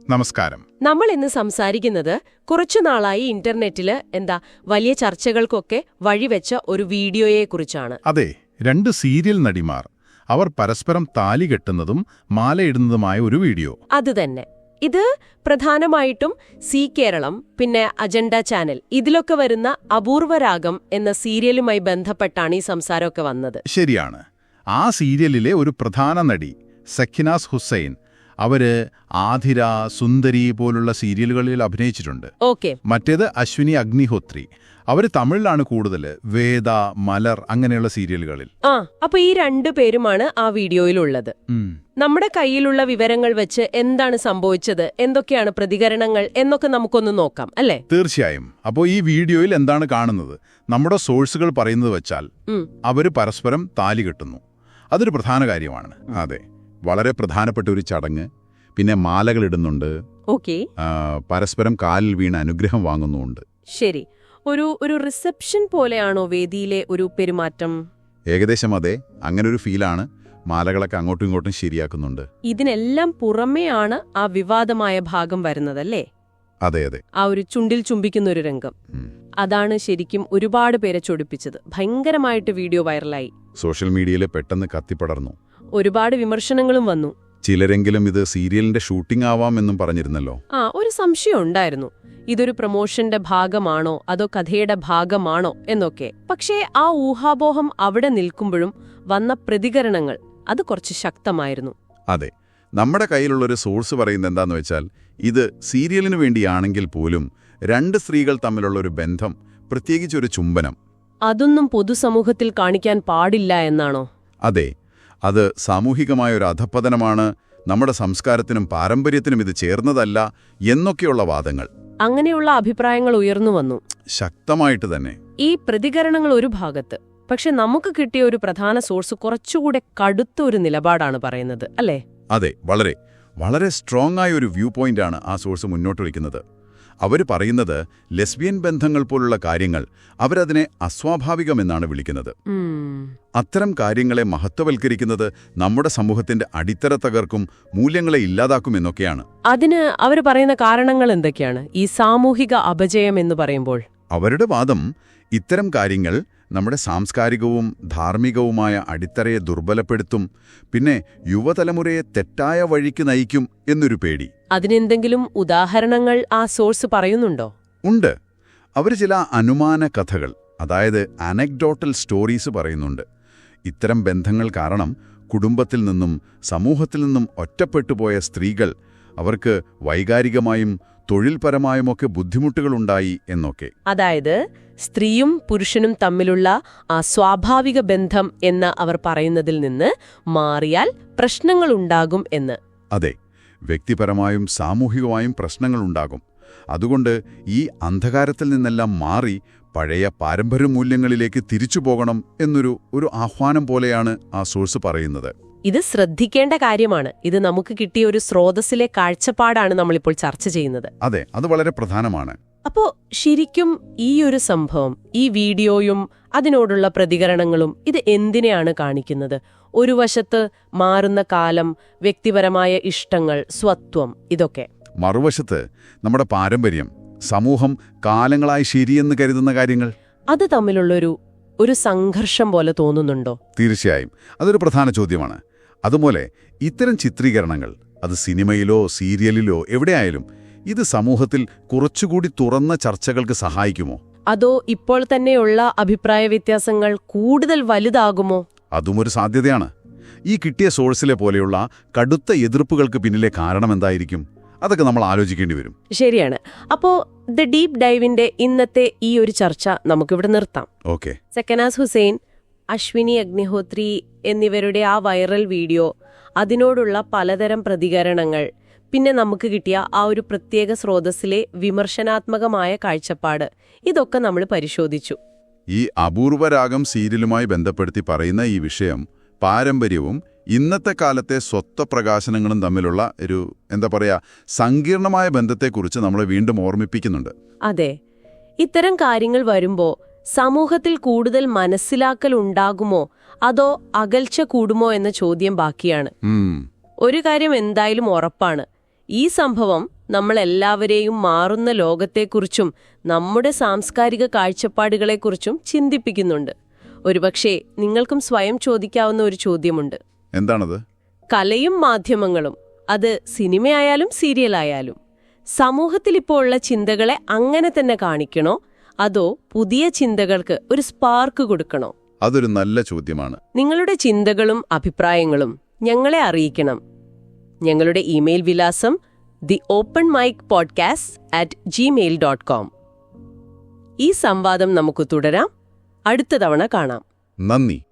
നമസ്കാരം. നമ്മൾ ഇന്ന് സംസാരിക്കുന്നത് കുറച്ചു നാളായി ഇന്റർനെറ്റിൽ എന്താ വലിയ ചർച്ചകൾക്കൊക്കെ വഴിവെച്ച ഒരു വീഡിയോയെക്കുറിച്ചാണ് അതെ രണ്ട് സീരിയൽ നടിമാർ അവർ പരസ്പരം താലി കെട്ടുന്നതും മാലയിടുന്നതുമായ ഒരു വീഡിയോ. അതുതന്നെ ഇത് പ്രധാനമായിട്ടും സി കേരളം പിന്നെ അജണ്ട ചാനൽ ഇതിലൊക്കെ വരുന്ന അപൂർവരാഗം എന്ന സീരിയലുമായി ബന്ധപ്പെട്ടാണ് ഈ സംസാരമൊക്കെ വന്നത്. ശരിയാണ്. ആ സീരിയലിലെ ഒരു പ്രധാന നടി സഖിനാസ് ഹുസൈൻ അവർ ആധിര സുന്ദരി പോലുള്ള സീരിയലുകളിൽ അഭിനയിച്ചിട്ടുണ്ട്. ഓക്കെ. മറ്റേത് അശ്വിനി അഗ്നിഹോത്രി. അവർ തമിഴിലാണ് കൂടുതൽ വേദ മലർ അങ്ങനെയുള്ള സീരിയലുകളിൽ. ആ അപ്പൊ ഈ രണ്ടു പേരുമാണ് ആ വീഡിയോയിലുള്ളത്. നമ്മുടെ കയ്യിലുള്ള വിവരങ്ങൾ വെച്ച് എന്താണ് സംഭവിച്ചത് എന്തൊക്കെയാണ് പ്രതികരണങ്ങൾ എന്നൊക്കെ നമുക്കൊന്ന് നോക്കാം അല്ലേ? തീർച്ചയായും. അപ്പോൾ ഈ വീഡിയോയിൽ എന്താണ് കാണുന്നത്? നമ്മുടെ സോഴ്സുകൾ പറയുന്നത് വെച്ചാൽ അവർ പരസ്പരം താലി കെട്ടുന്നു. അതൊരു പ്രധാന കാര്യമാണ്. അതെ. വളരെ പ്രധാനപ്പെട്ട ഒരു ചടങ്ങ്. പിന്നെ മാലകൾ ഇടുന്നുണ്ട്. ഓക്കെ. പരസ്പരം കാലിൽ വീണ് അനുഗ്രഹം വാങ്ങുന്നുമുണ്ട്. ശരി. ഒരു ഒരു റിസപ്ഷൻ പോലെയാണോ വേദിയിലെ ഒരു പെരുമാറ്റം? ഏകദേശം അതെ. അങ്ങനെ ഒരു ഫീലാണ് മാലകളൊക്കെ അങ്ങോട്ടും ഇങ്ങോട്ടും ശരിയാക്കുന്നുണ്ട്. ഇതിനെല്ലാം പുറമെയാണ് ആ വിവാദമായ ഭാഗം വരുന്നതല്ലേ? അതെ അതെ. ആ ഒരു ചുണ്ടിൽ ചുംബിക്കുന്ന ഒരു രംഗം. അതാണ് ശരിക്കും ഒരുപാട് പേരെ ചൊടിപ്പിച്ചത്. ഭയങ്കരമായിട്ട് വീഡിയോ വൈറലായി. സോഷ്യൽ മീഡിയയിൽ പെട്ടെന്ന് കത്തിപ്പടർന്നു. ഒരുപാട് വിമർശനങ്ങളും വന്നു. ചിലരെങ്കിലും ഇത് സീരിയലിന്റെ ഷൂട്ടിംഗ് ആവാമെന്നും പറഞ്ഞിരുന്നല്ലോ. ആ ഒരു സംശയം ഉണ്ടായിരുന്നു. ഇതൊരു പ്രൊമോഷന്റെ ഭാഗമാണോ അതോ കഥയുടെ ഭാഗമാണോ എന്നൊക്കെ. പക്ഷേ ആ ഊഹാപോഹം അവിടെ നിൽക്കുമ്പോഴും വന്ന പ്രതികരണങ്ങൾ അത് കുറച്ച് ശക്തമായിരുന്നു. അതെ നമ്മുടെ കയ്യിലുള്ളൊരു സോഴ്സ് പറയുന്നത് എന്താന്ന് വെച്ചാൽ ഇത് സീരിയലിന് വേണ്ടിയാണെങ്കിൽ പോലും രണ്ട് സ്ത്രീകൾ തമ്മിലുള്ള ഒരു ബന്ധം പ്രത്യേകിച്ച് ഒരു ചുംബനം. അതൊന്നും പൊതുസമൂഹത്തിൽ കാണിക്കാൻ പാടില്ല എന്നാണോ? അതെ അത് സാമൂഹികമായ ഒരു അധപ്പതനമാണ് നമ്മുടെ സംസ്കാരത്തിനും പാരമ്പര്യത്തിനും ഇത് ചേർന്നതല്ല എന്നൊക്കെയുള്ള വാദങ്ങൾ. അങ്ങനെയുള്ള അഭിപ്രായങ്ങൾ ഉയർന്നു വന്നു. ശക്തമായിട്ട് തന്നെ. ഈ പ്രതികരണങ്ങൾ ഒരു ഭാഗത്ത് പക്ഷെ നമുക്ക് കിട്ടിയ ഒരു പ്രധാന സോഴ്സ് കുറച്ചുകൂടെ കടുത്ത ഒരു നിലപാടാണ് പറയുന്നത് അല്ലേ? അതെ വളരെ. വളരെ സ്ട്രോങ് ആയ ഒരു വ്യൂ പോയിന്റാണ് ആ സോഴ്സ് മുന്നോട്ട് വയ്ക്കുന്നത്. അവർ പറയുന്നത് ലെസ്ബിയൻ ബന്ധങ്ങൾ പോലുള്ള കാര്യങ്ങൾ അവരതിനെ അസ്വാഭാവികമെന്നാണ് വിളിക്കുന്നത്. അത്തരം കാര്യങ്ങളെ മഹത്വവൽക്കരിക്കുന്നത് നമ്മുടെ സമൂഹത്തിന്റെ അടിത്തറ തകർക്കും മൂല്യങ്ങളെ ഇല്ലാതാക്കും എന്നൊക്കെയാണ്. അതിന് അവർ പറയുന്ന കാരണങ്ങൾ എന്തൊക്കെയാണ്? ഈ സാമൂഹിക അപജയം എന്ന് പറയുമ്പോൾ. അവരുടെ വാദം ഇത്തരം കാര്യങ്ങൾ നമ്മുടെ സാംസ്കാരികവും ധാർമ്മികവുമായ അടിത്തറയെ ദുർബലപ്പെടുത്തും പിന്നെ യുവതലമുറയെ തെറ്റായ വഴിക്ക് നയിക്കും എന്നൊരു പേടി. അതിനെന്തെങ്കിലും ഉദാഹരണങ്ങൾ ആ സോഴ്സ് പറയുന്നുണ്ടോ? ഉണ്ട്. അവർ ചില അനുമാന കഥകൾ അതായത് അനക്ഡോട്ടൽ സ്റ്റോറീസ് പറയുന്നുണ്ട്. ഇത്തരം ബന്ധങ്ങൾ കാരണം കുടുംബത്തിൽ നിന്നും സമൂഹത്തിൽ നിന്നും ഒറ്റപ്പെട്ടുപോയ സ്ത്രീകൾ അവർക്ക് വൈകാരികമായും തൊഴിൽപരമായുമൊക്കെ ബുദ്ധിമുട്ടുകളുണ്ടായി എന്നൊക്കെ. അതായത് സ്ത്രീയും പുരുഷനും തമ്മിലുള്ള ആ സ്വാഭാവിക ബന്ധം എന്ന് അവർ പറയുന്നതിൽ നിന്ന് മാറിയാൽ പ്രശ്നങ്ങളുണ്ടാകും എന്ന്. അതെ വ്യക്തിപരമായും സാമൂഹികമായും പ്രശ്നങ്ങളുണ്ടാകും. അതുകൊണ്ട് ഈ അന്ധകാരത്തിൽ നിന്നെല്ലാം മാറി പഴയ പാരമ്പര്യ മൂല്യങ്ങളിലേക്ക് തിരിച്ചു പോകണം എന്നൊരു ഒരു ആഹ്വാനം പോലെയാണ് ആ സോഴ്സ് പറയുന്നത്. ഇത് ശ്രദ്ധിക്കേണ്ട കാര്യമാണ്. ഇത് നമുക്ക് കിട്ടിയ ഒരു സ്രോതസ്സിലെ കാഴ്ചപ്പാടാണ് നമ്മളിപ്പോൾ ചർച്ച ചെയ്യുന്നത്. അതെ അത് വളരെ പ്രധാനമാണ്. അപ്പോ ശരിക്കും ഈ ഒരു സംഭവം ഈ വീഡിയോയും അതിനോടുള്ള പ്രതികരണങ്ങളും ഇത് എന്തിനെയാണ് കാണിക്കുന്നത്? ഒരു വശത്ത് മാറുന്ന കാലം വ്യക്തിപരമായ ഇഷ്ടങ്ങൾ സ്വത്വം ഇതൊക്കെ. മറുവശത്ത് നമ്മുടെ പാരമ്പര്യം സമൂഹം കാലങ്ങളായി ശരിയെന്ന് കരുതുന്ന കാര്യങ്ങൾ? അത് തമ്മിലുള്ളൊരു ഒരു സംഘർഷം പോലെ തോന്നുന്നുണ്ടോ? തീർച്ചയായും. അതൊരു പ്രധാന ചോദ്യമാണ്. അതുപോലെ ഇത്തരം ചിത്രീകരണങ്ങൾ അത് സിനിമയിലോ സീരിയലിലോ എവിടെയായാലും ഇത് സമൂഹത്തിൽ കുറച്ചുകൂടി തുറന്ന ചർച്ചകൾക്ക് സഹായിക്കുമോ? അതോ ഇപ്പോൾ തന്നെയുള്ള അഭിപ്രായ വ്യത്യാസങ്ങൾ കൂടുതൽ വലുതാകുമോ? അതും ഒരു സാധ്യതയാണ്. ഈ കിട്ടിയ സോഴ്സിലെ പോലെയുള്ള കടുത്ത എതിർപ്പുകൾക്ക് പിന്നിലെ കാരണം എന്തായിരിക്കും? അതൊക്കെ നമ്മൾ ആലോചിക്കേണ്ടി വരും. ശരിയാണ്. അപ്പോ ദ ഡീപ് ഡൈവിന്റെ ഇന്നത്തെ ഈ ഒരു ചർച്ച നമുക്കിവിടെ നിർത്താം. ഓക്കെ. സെക്കനാസ് ഹുസൈൻ അശ്വിനി അഗ്നിഹോത്രി എന്നിവരുടെ ആ വൈറൽ വീഡിയോ അതിനോടുള്ള പലതരം പ്രതികരണങ്ങൾ പിന്നെ നമുക്ക് കിട്ടിയ ആ ഒരു പ്രത്യേക സ്രോതസ്സിലെ വിമർശനാത്മകമായ കാഴ്ചപ്പാട് ഇതൊക്കെ നമ്മൾ പരിശോധിച്ചു. ഈ അപൂർവരാഗം സീരിയലുമായി ബന്ധപ്പെടുത്തി പറയുന്ന ഈ വിഷയം പാരമ്പര്യവും ഇന്നത്തെ കാലത്തെ സ്വത്വ പ്രകാശനങ്ങളും തമ്മിലുള്ള ഒരു എന്താ പറയുക സങ്കീർണമായ ബന്ധത്തെക്കുറിച്ച് നമ്മൾ വീണ്ടും ഓർമ്മിപ്പിക്കുന്നുണ്ട്. അതെ. ഇത്തരം കാര്യങ്ങൾ വരുമ്പോൾ സമൂഹത്തിൽ കൂടുതൽ മനസ്സിലാക്കൽ ഉണ്ടാകുമോ? അതോ അകൽച്ച കൂടുമോ എന്ന ചോദ്യം ബാക്കിയാണ്. ഒരു കാര്യം എന്തായാലും ഉറപ്പാണ്. ഈ സംഭവം നമ്മളെല്ലാവരെയും മാറുന്ന ലോകത്തെക്കുറിച്ചും നമ്മുടെ സാംസ്കാരിക കാഴ്ചപ്പാടുകളെക്കുറിച്ചും ചിന്തിപ്പിക്കുന്നുണ്ട്. ഒരുപക്ഷെ നിങ്ങൾക്കും സ്വയം ചോദിക്കാവുന്ന ഒരു ചോദ്യമുണ്ട്. എന്താണത്? കലയും മാധ്യമങ്ങളും അത് സിനിമയായാലും സീരിയലായാലും സമൂഹത്തിൽ ഇപ്പോൾ ഉള്ള ചിന്തകളെ അങ്ങനെ തന്നെ കാണിക്കണോ? അതോ പുതിയ ചിന്തകൾക്ക് ഒരു സ്പാർക്ക് കൊടുക്കണോ? അതൊരു നല്ല ചോദ്യമാണ്. നിങ്ങളുടെ ചിന്തകളും അഭിപ്രായങ്ങളും ഞങ്ങളെ അറിയിക്കണം. ഞങ്ങളുടെ ഇമെയിൽ വിലാസം the open mic podcast at Gmail dot com ഈ സംവാദം നമുക്ക് തുടരാം. അടുത്ത തവണ കാണാം. നന്ദി.